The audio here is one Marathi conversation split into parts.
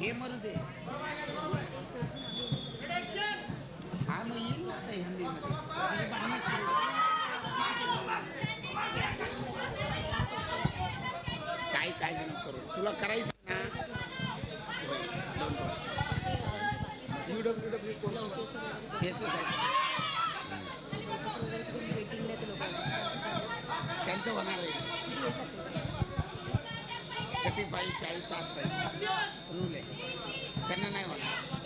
हे मरू दे हा मग येईल ना आता हिंदीमध्ये. काय काय जण करू? तुला करायचं ना? UWW कोर्स हेच त्यांचं होणार आहे. थर्टी फाईव्ह चाळीसच्या आत रूल आहे. त्यांना नाही होणार.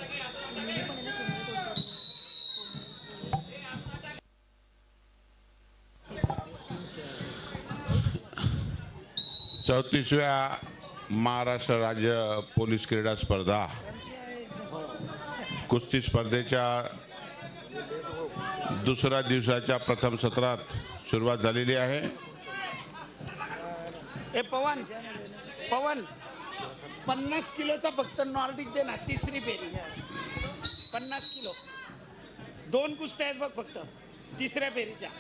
चौतीसव्या महाराष्ट्र राज्य पोलीस क्रीडा स्पर्धा. कुस्ती स्पर्धेच्या दुसऱ्या दिवसाच्या प्रथम सत्रात सुरुवात झालेली आहे. पवन. पवन पन्नास किलोचा फक्त नॉर्डिक दे ना तिसरी फेरी. पन्नास किलो. दोन कुस्त्या आहेत बघ फक्त तिसऱ्या फेरीच्या.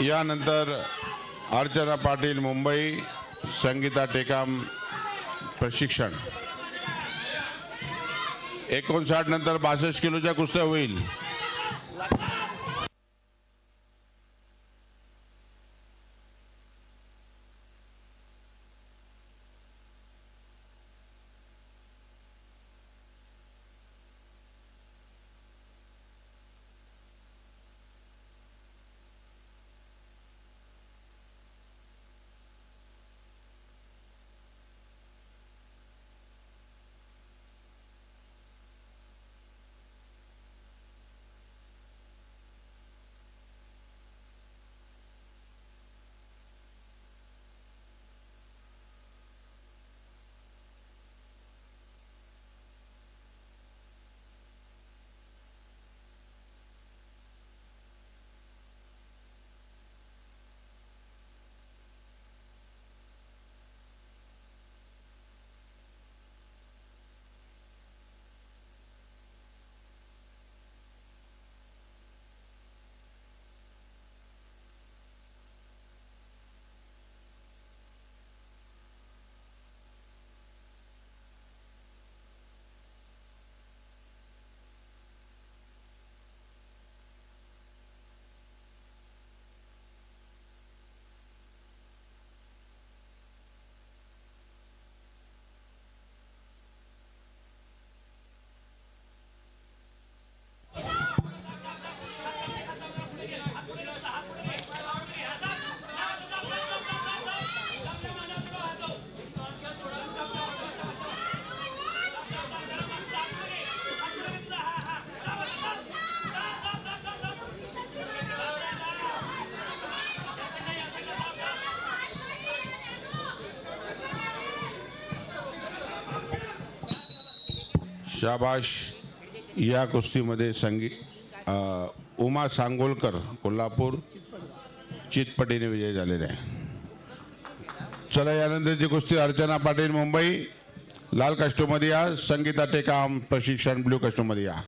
यानंतर अर्चना पाटील मुंबई संगीता टेकाम प्रशिक्षण. एकोणसाठ नंतर बासष्ट किलोच्या कुस्त्या होईल. शाबाश. या कुस्तीमध्ये संगी उमा सांगोलकर कोल्हापूर चितपटीने विजय झालेले आहे. चला यानंतरची कुस्ती अर्चना पाटील मुंबई. लाल कष्टोमध्ये या संगीता टेकाम प्रशिक्षण ब्ल्यू कष्टोमध्ये या.